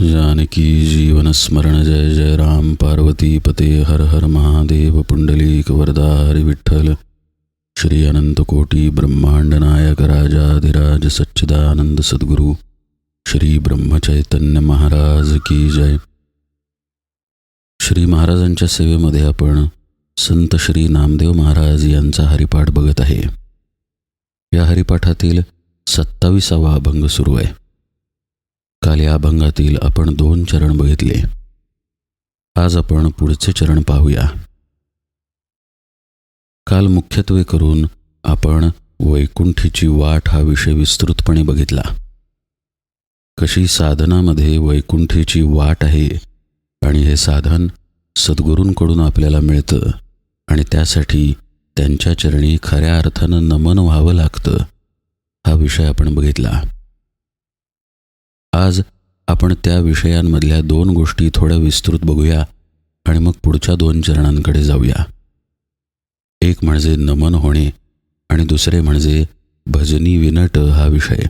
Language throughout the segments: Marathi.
जानकी जीवनस्मरण जय जय राम पार्वती पते हर हर महादेव पुंडलीक वरदा हरि विठ्ठल। श्री अनंत कोटी ब्रह्मांड नायक राजाधिराज सच्चिदानंद सद्गुरु। श्री ब्रह्मचैतन्य महाराज की जय। श्री महाराजांच्या सेवेमध्ये आपण संत श्री नामदेव महाराज यांचा हरिपाठ बघत आहे. या हरिपाठातील सत्ताविसावा अभंग सुरू आहे. काल या अभंगातील आपण दोन चरण बघितले. आज आपण पुढचे चरण पाहूया. काल मुख्यत्वे करून आपण वैकुंठीची वाट हा विषय विस्तृतपणे बघितला. कशी साधनामध्ये वैकुंठीची वाट आहे आणि हे साधन सद्गुरूंकडून आपल्याला मिळतं आणि त्यासाठी त्यांच्या चरणी खऱ्या अर्थानं नमन व्हावं लागतं हा विषय आपण बघितला. आज आपण त्या विषयांमधल्या दोन गोष्टी थोड्या विस्तृत बघूया आणि मग पुढच्या दोन चरणांकडे जाऊया. एक म्हणजे नमन होणे आणि दुसरे म्हणजे भजनी विनट हा विषय.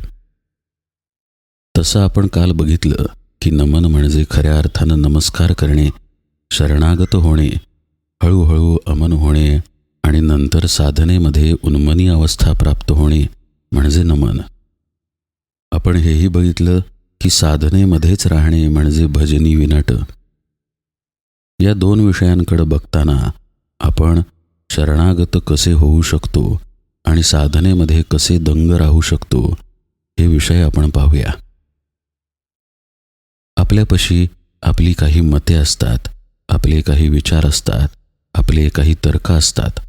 तसं आपण काल बघितलं की नमन म्हणजे खऱ्या अर्थानं नमस्कार करणे शरणागत होणे हळूहळू अमन होणे आणि नंतर साधनेमध्ये उन्मनी अवस्था प्राप्त होणे म्हणजे नमन. आपण हेही बघितलं की साधनेमध्येच राहणे म्हणजे भजनी विनट. या दोन विषयांकडे बघताना आपण शरणागत कसे होऊ शकतो आणि साधनेमध्ये कसे दंग राहू शकतो हे विषय आपण पाहूया. आपल्यापाशी आपली काही मते असतात आपले काही विचार असतात आपले काही तर्क असतात.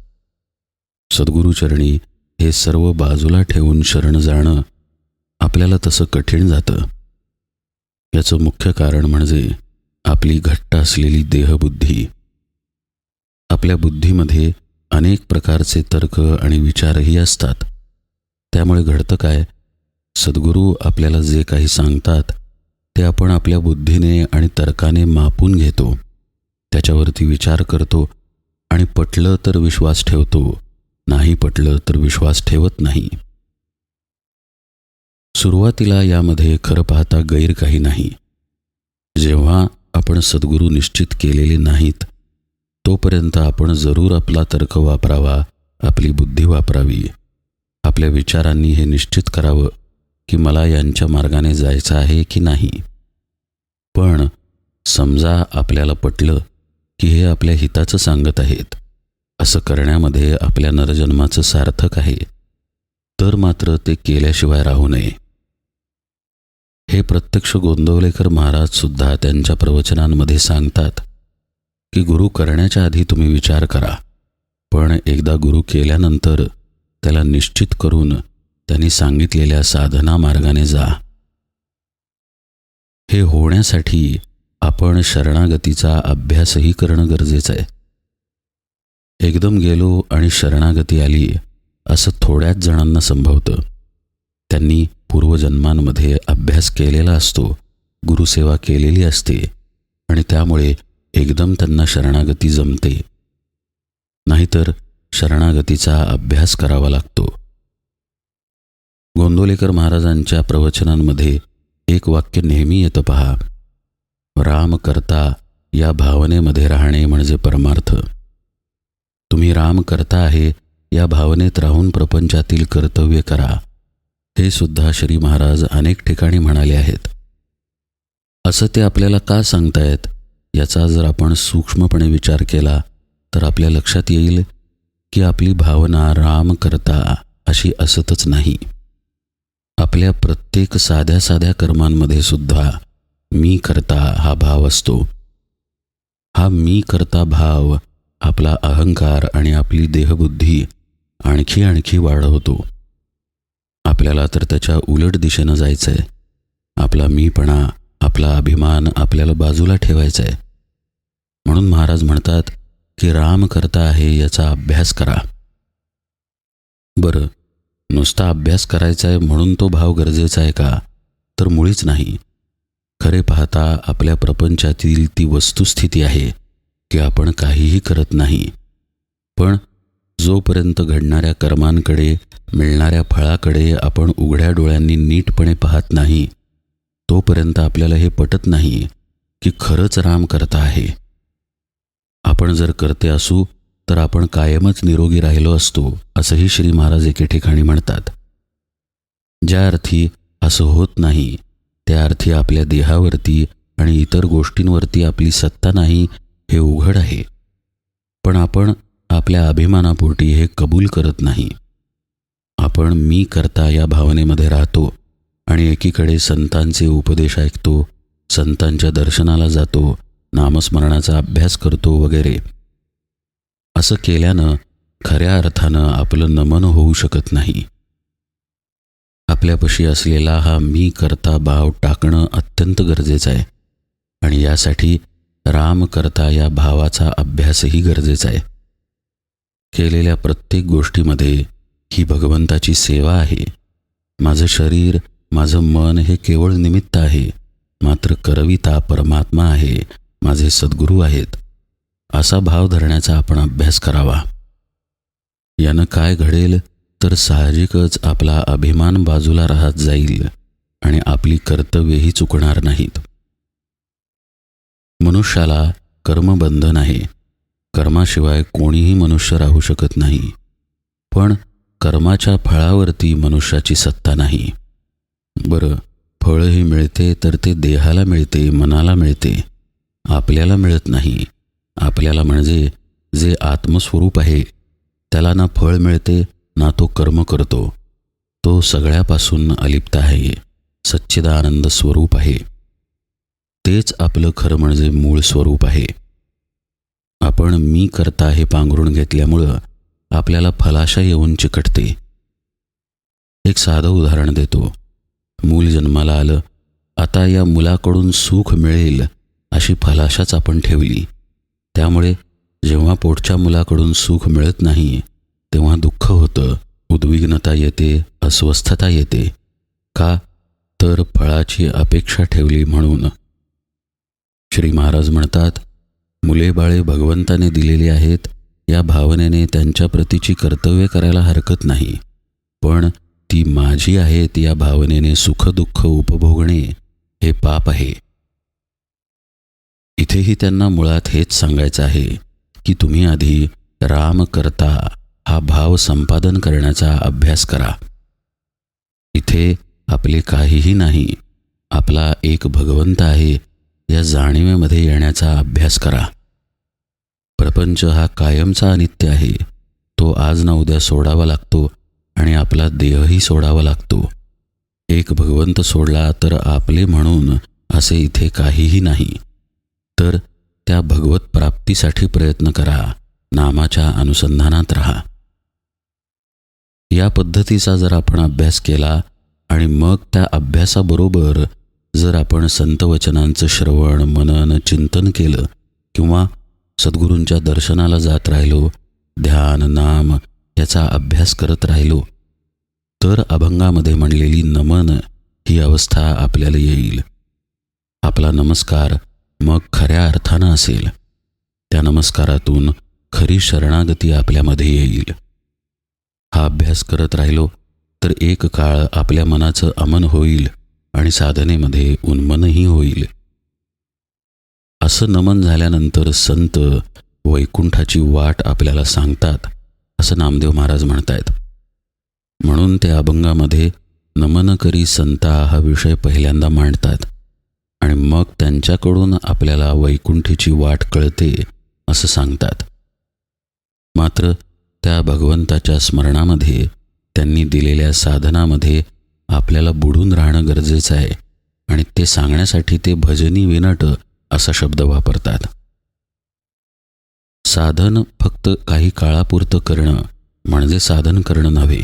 सद्गुरूचरणी हे सर्व बाजूला ठेवून शरण जाणं आपल्याला तसं कठीण जातं. याचं मुख्य कारण म्हणजे आपली घट्ट असलेली देहबुद्धी. आपल्या बुद्धीमध्ये अनेक प्रकारचे तर्क आणि विचारही असतात. त्यामुळे घडतं काय? सद्गुरू आपल्याला जे काही सांगतात ते आपण आपल्या बुद्धीने आणि तर्काने मापून घेतो. त्याच्यावरती विचार करतो आणि पटलं तर विश्वास ठेवतो नाही पटलं तर विश्वास ठेवत नाही. सुरुवातीला यामध्ये खरं पाहता गैर काही नाही. जेव्हा आपण सद्गुरू निश्चित केलेले नाहीत तोपर्यंत आपण जरूर आपला तर्क वापरावा आपली बुद्धी वापरावी. आपल्या विचारांनी हे निश्चित करावं की मला यांच्या मार्गाने जायचं आहे की नाही. पण समजा आपल्याला पटलं की हे आपल्या हिताचं सांगत आहेत असं करण्यामध्ये आपल्या नरजन्माचं सार्थक आहे. तर मात्र ते केल्याशिवाय राहू नये. हे प्रत्यक्ष गोंदवलेकर महाराज सुद्धा त्यांच्या प्रवचनांमध्ये सांगतात की गुरु करण्याच्या आधी तुम्ही विचार करा. पण एकदा गुरु केल्यानंतर त्याला निश्चित करून त्यांनी सांगितलेल्या साधना मार्गाने जा. हे होण्यासाठी आपण शरणागतीचा अभ्यासही करणं गरजेचं आहे. एकदम गेलो आणि शरणागती आली असं थोड्याच जणांना संभवतं. त्यांनी पूर्वजन्मांमध्ये अभ्यास केलेला असतो गुरुसेवा केलेली असते आणि त्यामुळे एकदम त्यांना शरणागती जमते. नाहीतर शरणागतीचा अभ्यास करावा लागतो. गोंदोलेकर महाराजांच्या प्रवचनांमध्ये एक वाक्य नेहमी येतं पहा राम करता या भावनेमध्ये राहणे म्हणजे परमार्थ. तुम्ही राम करता आहे या भावनेत राहून प्रपंचातील कर्तव्य करा. हे सुद्धा श्री महाराज अनेक ठिकाणी म्हणाले आहेत. असं ते आपल्याला का सांगतायत? याचा जर आपण सूक्ष्मपणे विचार केला तर आपल्या लक्षात येईल की आपली भावना राम करता अशी असतच नाही. आपल्या प्रत्येक साध्या साध्या कर्मांमध्ये सुद्धा मी करता हा भाव असतो. हा मी करता भाव आपला अहंकार आणि आपली देहबुद्धी आणखी आणखी वाढवतो आपल्याला तर त्याच्या उलट दिशेनं जायचं आहे आपला मीपणा आपला अभिमान आपल्याला बाजूला ठेवायचा आहे म्हणून महाराज म्हणतात की राम करता आहे याचा अभ्यास करा. बरं नुसता अभ्यास करायचा आहे म्हणून तो भाव गरजेचा आहे का? तर मुळीच नाही. खरे पाहता आपल्या प्रपंचातील ती वस्तुस्थिती आहे की आपण काहीही करत नाही. पण जोपर्यंत घडणाऱ्या कर्मांकडे मिळणाऱ्या फळाकडे आपण उघड्या डोळ्यांनी नीटपणे पाहत नाही तोपर्यंत आपल्याला हे पटत नाही की खरंच राम करता आहे. आपण जर करते असू तर आपण कायमच निरोगी राहिलो असतो असंही श्री महाराज एके ठिकाणी म्हणतात. ज्या अर्थी असं होत नाही त्या अर्थी आपल्या देहावरती आणि इतर गोष्टींवरती आपली सत्ता नाही हे उघड आहे. पण आपण आपल्या अभिमानापोटी हे कबूल करत नाही. आपण मी करता या भावनेमध्ये राहतो आणि एकीकडे संतांचे उपदेश ऐकतो संतांच्या दर्शनाला जातो नामस्मरणाचा अभ्यास करतो वगैरे. असं केल्यानं खऱ्या अर्थानं आपलं नमन होऊ शकत नाही. आपल्यापाशी असलेला हा मी करता भाव टाकणं अत्यंत गरजेचं आहे आणि यासाठी राम करता या भावाचा अभ्यासही गरजेचा आहे. केलेल्या प्रत्येक गोष्टीमध्ये ही भगवंताची सेवा आहे. माझं शरीर माझं मन हे केवळ निमित्त आहे. मात्र करविता परमात्मा आहे. माझे सद्गुरू आहेत. असा भाव धरण्याचा आपण अभ्यास करावा. यानं काय घडेल तर साहजिकच आपला अभिमान बाजूला राहत जाईल आणि आपली कर्तव्येही चुकणार नाहीत. मनुष्याला कर्मबंधन आहे. कर्माशिवाय कोणीही मनुष्य राहू शकत नाही. पण कर्माच्या फळावरती मनुष्याची सत्ता नाही. बरं फळही मिळते तर ते देहाला मिळते मनाला मिळते. आपल्याला मिळत नाही. आपल्याला म्हणजे जे आत्मस्वरूप आहे त्याला ना फळ मिळते ना तो कर्म करतो. तो सगळ्यापासून अलिप्त आहे सच्चिदानंद स्वरूप आहे. तेच आपलं खरं म्हणजे मूळ स्वरूप आहे. आपण मी करता हे पांघरून घेतल्यामुळं आपल्याला फलाशा येऊन चिकटते. एक साधं उदाहरण देतो. मूल जन्माला आलं आता या मुलाकडून सुख मिळेल अशी फलाशाच आपण ठेवली. त्यामुळे जेव्हा पोटच्या मुलाकडून सुख मिळत नाही तेव्हा दुःख होतं उद्विग्नता येते अस्वस्थता येते. का? तर फळाची अपेक्षा ठेवली म्हणून. श्री महाराज म्हणतात मुले बाळे भगवंताने दिलेली आहेत या भावनेने त्यांच्या प्रतीची कर्तव्य करायला हरकत नाही. पण ती माझी आहेत या भावनेने सुखदुःख उपभोगणे हे पाप आहे. इथेही त्यांना मुळात हेच सांगायचं आहे की तुम्ही आधी राम करता हा भाव संपादन करण्याचा अभ्यास करा. इथे आपले काहीही नाही आपला एक भगवंत आहे या जाणीवेमध्ये येण्याचा अभ्यास करा. प्रपंच हा कायमचा अनित्य आहे. तो आज ना उद्या सोडावा लागतो आणि आपला देहही सोडावा लागतो. एक भगवंत सोडला तर आपले म्हणून असे इथे काहीही नाही. तर त्या भगवत प्राप्तीसाठी प्रयत्न करा. नामाच्या अनुसंधानात राहा. या पद्धतीचा जर आपण अभ्यास केला आणि मग त्या अभ्यासाबरोबर जर आपण संतवचनांचं श्रवण मनन चिंतन केलं किंवा सद्गुरूंच्या दर्शनाला जात राहिलो ध्यान नाम याचा अभ्यास करत राहिलो तर अभंगामध्ये म्हणलेली नमन ही अवस्था आपल्याला येईल. आपला नमस्कार मग खऱ्या अर्थानं असेल. त्या नमस्कारातून खरी शरणागती आपल्यामध्ये येईल. हा अभ्यास करत राहिलो तर एक काळ आपल्या मनाचं अमन होईल. आणि साधनेमध्ये उन्मनही होईल. असं नमन झाल्यानंतर संत वैकुंठाची वाट आपल्याला सांगतात असं नामदेव महाराज म्हणतायत. म्हणून त्या अभंगामध्ये नमन करी संता हा विषय पहिल्यांदा मांडतात आणि मग त्यांच्याकडून आपल्याला वैकुंठीची वाट कळते असं सांगतात. मात्र त्या भगवंताच्या स्मरणामध्ये त्यांनी दिलेल्या साधनामध्ये आपल्याला बुडून राहणं गरजेचं आहे आणि ते सांगण्यासाठी ते भजनी विनट असा शब्द वापरतात. साधन फक्त काही काळापुरतं करणं म्हणजे साधन करणं नव्हे.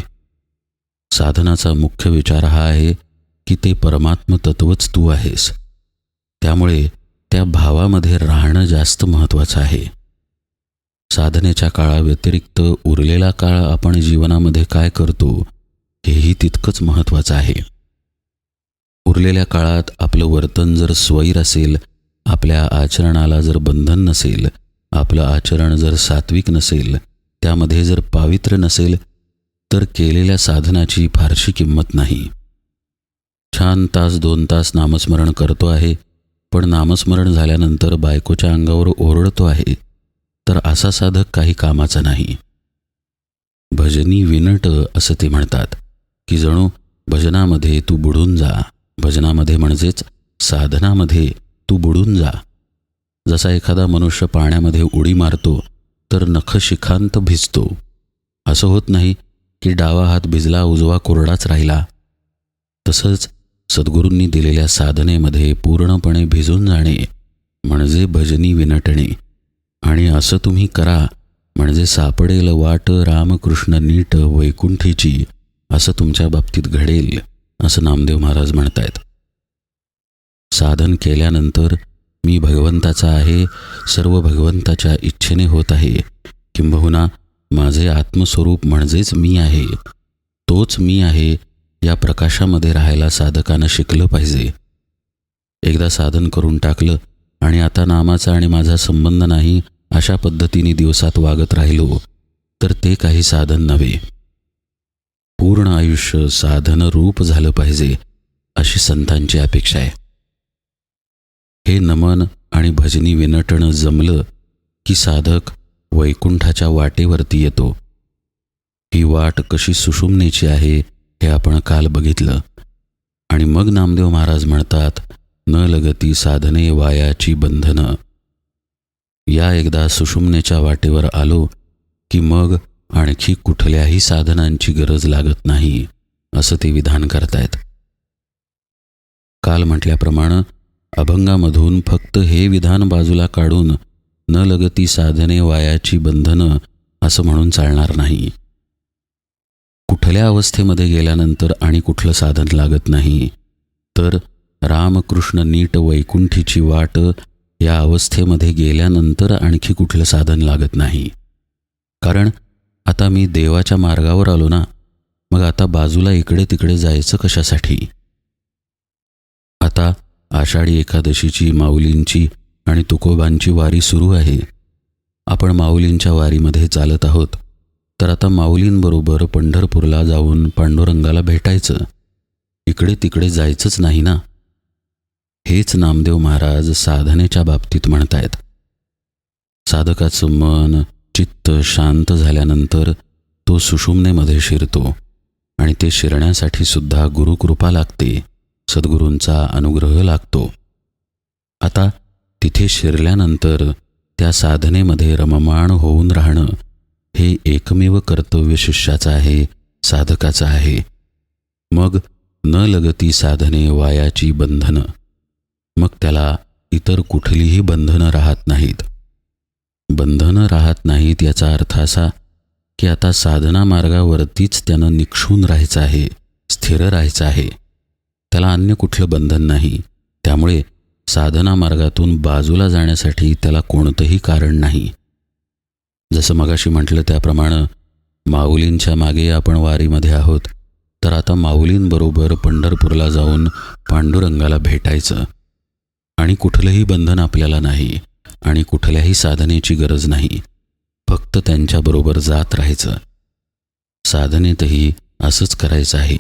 साधनाचा मुख्य विचार हा आहे की ते परमात्म तत्वच तू आहेस. त्यामुळे त्या भावामध्ये राहणं जास्त महत्त्वाचं आहे. साधनेच्या काळाव्यतिरिक्त उरलेला काळ आपण जीवनामध्ये काय करतो हेही तितकंच महत्त्वाचं आहे. उरलेल्या काळात आपलं वर्तन जर स्वैर असेल आपल्या आचरणाला जर बंधन नसेल आपलं आचरण जर सात्विक नसेल त्यामध्ये जर पावित्र्य नसेल तर केलेल्या साधनाची फारशी किंमत नाही. छान तास दोन तास नामस्मरण करतो आहे पण नामस्मरण झाल्यानंतर बायकोच्या अंगावर ओरडतो आहे तर असा साधक काही कामाचा नाही. भजनी विनट असं ते म्हणतात. की जणू भजनामध्ये तू बुडून जा. भजनामध्ये म्हणजेच साधनामध्ये तू बुडून जा. जसा एखादा मनुष्य पाण्यामध्ये उडी मारतो तर नखशिखांत भिजतो. असं होत नाही की डावा हात भिजला उजवा कोरडाच राहिला. तसंच सद्गुरूंनी दिलेल्या साधनेमध्ये पूर्णपणे भिजून जाणे म्हणजे भजनी विनटणे. आणि असं तुम्ही करा म्हणजे सापडेल वाट रामकृष्ण नीट वैकुंठीची. असं तुमच्या बाबतीत घडेल असं नामदेव महाराज म्हणतायत. साधन केल्यानंतर मी भगवंताचा आहे सर्व भगवंताच्या इच्छेने होत आहे. किंबहुना माझे आत्मस्वरूप म्हणजेच मी आहे. तोच मी आहे या प्रकाशामध्ये राहायला साधकानं शिकलं पाहिजे. एकदा साधन करून टाकलं आणि आता नामाचा आणि माझा संबंध नाही अशा पद्धतीने दिवसात वागत राहिलो तर ते काही साधन नव्हे. पूर्ण आयुष्य साधनरूप झालं पाहिजे अशी संतांची अपेक्षा आहे. हे नमन आणि भजनी विनटणं जमलं की साधक वैकुंठाच्या वाटेवरती येतो. ही वाट कशी सुषुम्नेची आहे हे आपण काल बघितलं. आणि मग नामदेव महाराज म्हणतात न लगती साधने वायाची बंधनं. या एकदा सुषुम्नेच्या वाटेवर आलो की मग आणखी कुठल्याही साधनांची गरज लागत नाही असं ते विधान करतायत. काल म्हटल्याप्रमाणे अभंगामधून फक्त हे विधान बाजूला काढून न लगती साधने वायाची बंधनं असं म्हणून चालणार नाही. कुठल्या अवस्थेमध्ये गेल्यानंतर आणि कुठलं साधन लागत नाही तर रामकृष्ण नीट वैकुंठीची वाट या अवस्थेमध्ये गेल्यानंतर आणखी कुठलं साधन लागत नाही. कारण आता मी देवाच्या मार्गावर आलो ना मग आता बाजूला इकडे तिकडे जायचं कशासाठी? आता आषाढी एकादशीची माऊलींची आणि तुकोबांची वारी सुरू आहे. आपण माऊलींच्या वारीमध्ये चालत आहोत तर आता माऊलींबरोबर पंढरपूरला जाऊन पांडुरंगाला भेटायचं. इकडे तिकडे जायचंच नाही ना? हेच नामदेव महाराज साधनेच्या बाबतीत म्हणतायत. साधकाचं मन चित्त शांत झाल्यानंतर तो सुषुम्नेमध्ये शिरतो आणि ते शिरण्यासाठी सुद्धा गुरुकृपा लागते सद्गुरूंचा अनुग्रह लागतो. आता तिथे शिरल्यानंतर त्या साधनेमध्ये रममाण होऊन राहणं हे एकमेव कर्तव्य शिष्याचं आहे साधकाचं आहे. मग न लगती साधने वायाची बंधनं. मग त्याला इतर कुठलीही बंधनं राहत नाहीत. बंधनं राहत नाहीत याचा अर्थ असा की आता साधना मार्गावरतीच त्यानं निक्षून राहायचं आहे स्थिर राहायचं आहे. त्याला अन्य कुठलं बंधन नाही. त्यामुळे साधना मार्गातून बाजूला जाण्यासाठी त्याला कोणतंही कारण नाही. जसं मगाशी म्हटलं त्याप्रमाणे माऊलींच्या मागे आपण वारीमध्ये आहोत तर आता माऊलींबरोबर पंढरपूरला जाऊन पांडुरंगाला भेटायचं आणि कुठलंही बंधन आपल्याला नाही. आणि कुठल्याही साधनेची गरज नाही. फक्त त्यांच्याबरोबर जात राहायचं. साधनेतही असंच करायचं आहे.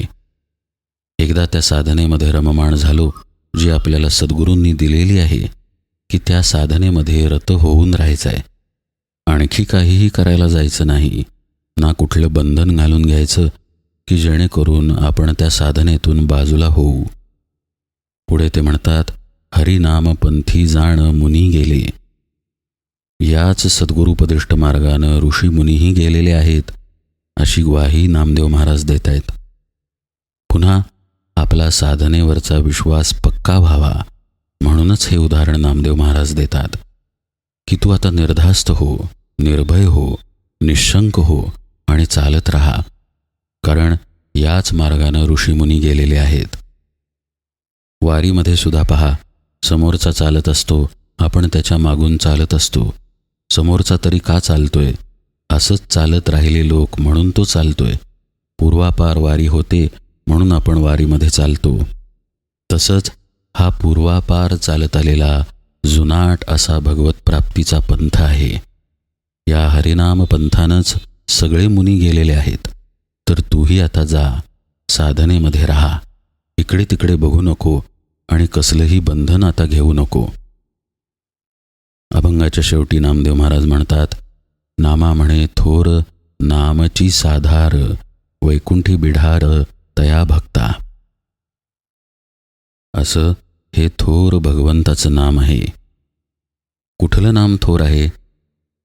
एकदा त्या साधनेमध्ये रममाण झालो जी आपल्याला सद्गुरूंनी दिलेली आहे की त्या साधनेमध्ये रत होऊन राहायचं आहे आणखी काहीही करायला जायचं नाही ना कुठलं बंधन घालून घ्यायचं की जेणेकरून आपण त्या साधनेतून बाजूला होऊ. पुढे ते म्हणतात हरिनामपंथी जाण मुनी गेले. याच सद्गुरुपदिष्ट मार्गानं ऋषी मुनीही गेलेले आहेत अशी ग्वाही नामदेव महाराज देत आहेत. पुन्हा आपला साधनेवरचा विश्वास पक्का व्हावा म्हणूनच हे उदाहरण नामदेव महाराज देतात. की तू आता निर्धास्त हो निर्भय हो निशंक हो आणि चालत राहा कारण याच मार्गानं ऋषीमुनी गेलेले आहेत. वारीमध्ये सुद्धा पहा समोरचा चालत असतो आपण त्याच्या मागून चालत असतो. समोरचा तरी का चालतोय? असंच चालत राहिले लोक म्हणून तो चालतोय. पूर्वापार वारी होते म्हणून आपण वारीमध्ये चालतो. तसंच हा पूर्वापार चालत आलेला जुनाट असा भगवत प्राप्तीचा पंथ आहे. या हरिनाम पंथानंच सगळे मुनी गेलेले आहेत. तर तूही आता जा साधनेमध्ये राहा. इकडे तिकडे बघू नको आणि कसलंही बंधन आता घेऊ नको. अभंगाच्या शेवटी नामदेव महाराज म्हणतात नामा म्हणे थोर नामची साधार वैकुंठी बिढार तया भक्ता. असं हे थोर भगवंताचं नाम आहे. कुठलं नाम थोर आहे?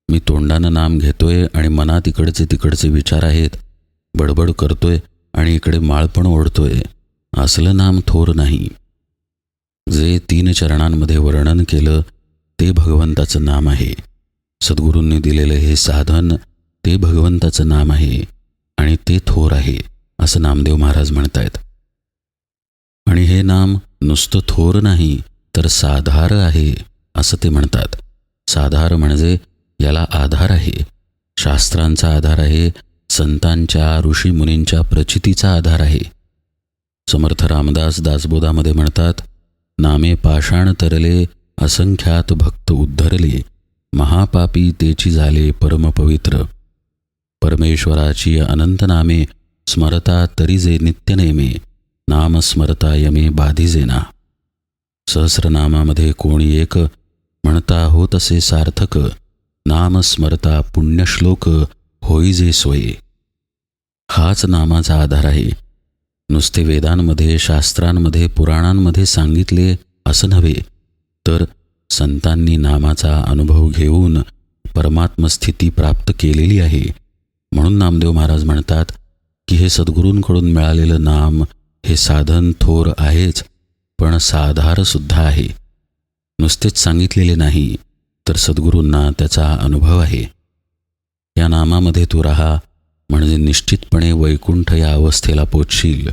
मी तोंडानं नाम घेतोय आणि मनात इकडचे तिकडचे विचार आहेत. बडबड करतोय आणि इकडे माळपण ओढतोय. असलं नाम थोर नाही. जे तीन चरणांमध्ये वर्णन केलं ते भगवंताचं नाम आहे. सद्गुरूंनी दिलेलं हे साधन ते भगवंताचं नाम आहे आणि ते थोर आहे असं नामदेव महाराज म्हणतायत. आणि हे नाम नुसतं थोर नाही तर साधार आहे असं ते म्हणतात. साधार म्हणजे याला आधार आहे. शास्त्रांचा आधार आहे संतांच्या ऋषीमुनींच्या प्रचितीचा आधार आहे. समर्थ रामदास दासबोधामध्ये म्हणतात नामे पाषाण तरले असंख्यात भक्त उद्धरले महापापी तेची झाले परमपवित्र. परमेश्वराची अनंत नामे स्मरता तरीजे नित्यनेमे नाम स्मरता यमे बाधिजेना. सहस्रनामामध्ये कोणी एक म्हणता हो तसे सार्थक नाम स्मरता पुण्यश्लोक होई जे सोये. हाच नामाचा आधार आहे. नुसते वेदांमध्ये शास्त्रांमध्ये पुराणांमध्ये सांगितले असं नव्हे. तर संतांनी नामाचा अनुभव घेऊन परमात्मस्थिती प्राप्त केलेली आहे. म्हणून नामदेव महाराज म्हणतात की हे सद्गुरूंकडून मिळालेलं नाम हे साधन थोर आहेच पण साधारसुद्धा आहे. नुसतेच सांगितलेले नाही तर सद्गुरूंना त्याचा अनुभव आहे. या नामामध्ये तू राहा म्हणजे निश्चितपणे वैकुंठ या अवस्थेला पोचशील.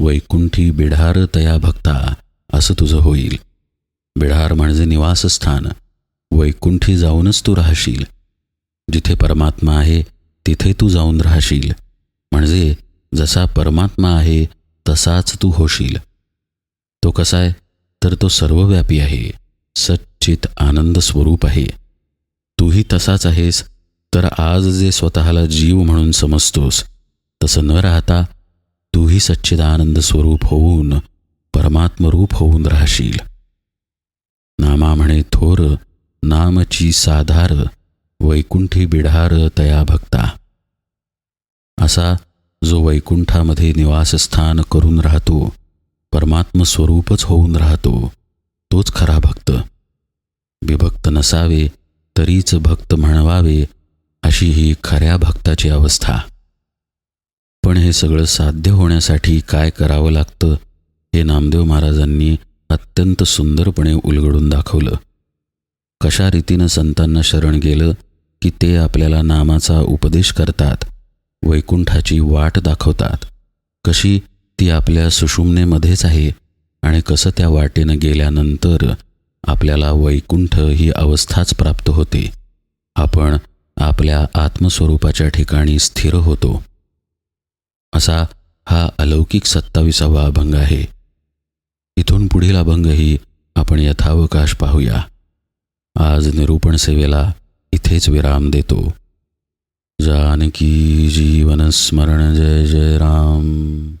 वैकुंठी बिढार तया भक्ता असं तुझं होईल. बिढार म्हणजे निवासस्थान. वैकुंठी जाऊनच तू राहशील. जिथे परमात्मा आहे तिथे तू जाऊन राहशील. म्हणजे जसा परमात्मा आहे तसाच तू होशील. तो कसा आहे? तर तो सर्वव्यापी आहे. सच्चित आनंद स्वरूप आहे. तूही तसाच आहेस तर आज जे स्वतःला जीव म्हणून समजतोस तसं न राहता तूही सच्चिदानंद स्वरूप होऊन परमात्मरूप होऊन राहशील. नामा म्हणे थोर नामची साधार वैकुंठी बिढार तया भक्ता. असा जो वैकुंठामध्ये निवासस्थान करून राहतो परमात्म स्वरूपच होऊन राहतो तोच खरा भक्त. विभक्त नसावे तरीच भक्त म्हणवावे अशी ही खऱ्या भक्ताची अवस्था. पण हे सगळं साध्य होण्यासाठी काय करावं लागतं हे नामदेव महाराजांनी अत्यंत सुंदरपणे उलगडून दाखवलं. कशा रीतीनं संतांना शरण गेलं की ते आपल्याला नामाचा उपदेश करतात वैकुंठाची वाट दाखवतात कशी ती आपल्या सुषुम्नेमध्येच आहे आणि कसं त्या वाटेनं गेल्यानंतर आपल्याला वैकुंठ ही अवस्थाच प्राप्त होते. आपण आपल्या आत्मस्वरूपाच्या ठिकाणी स्थिर होतो. असा हा अलौकिक सत्ताविसावा अभंग आहे. इथून पुढील अभंगही आपण यथावकाश पाहूया. आज निरूपण सेवेला इथेच विराम देतो. जानकी जीवन स्मरण जय जय राम.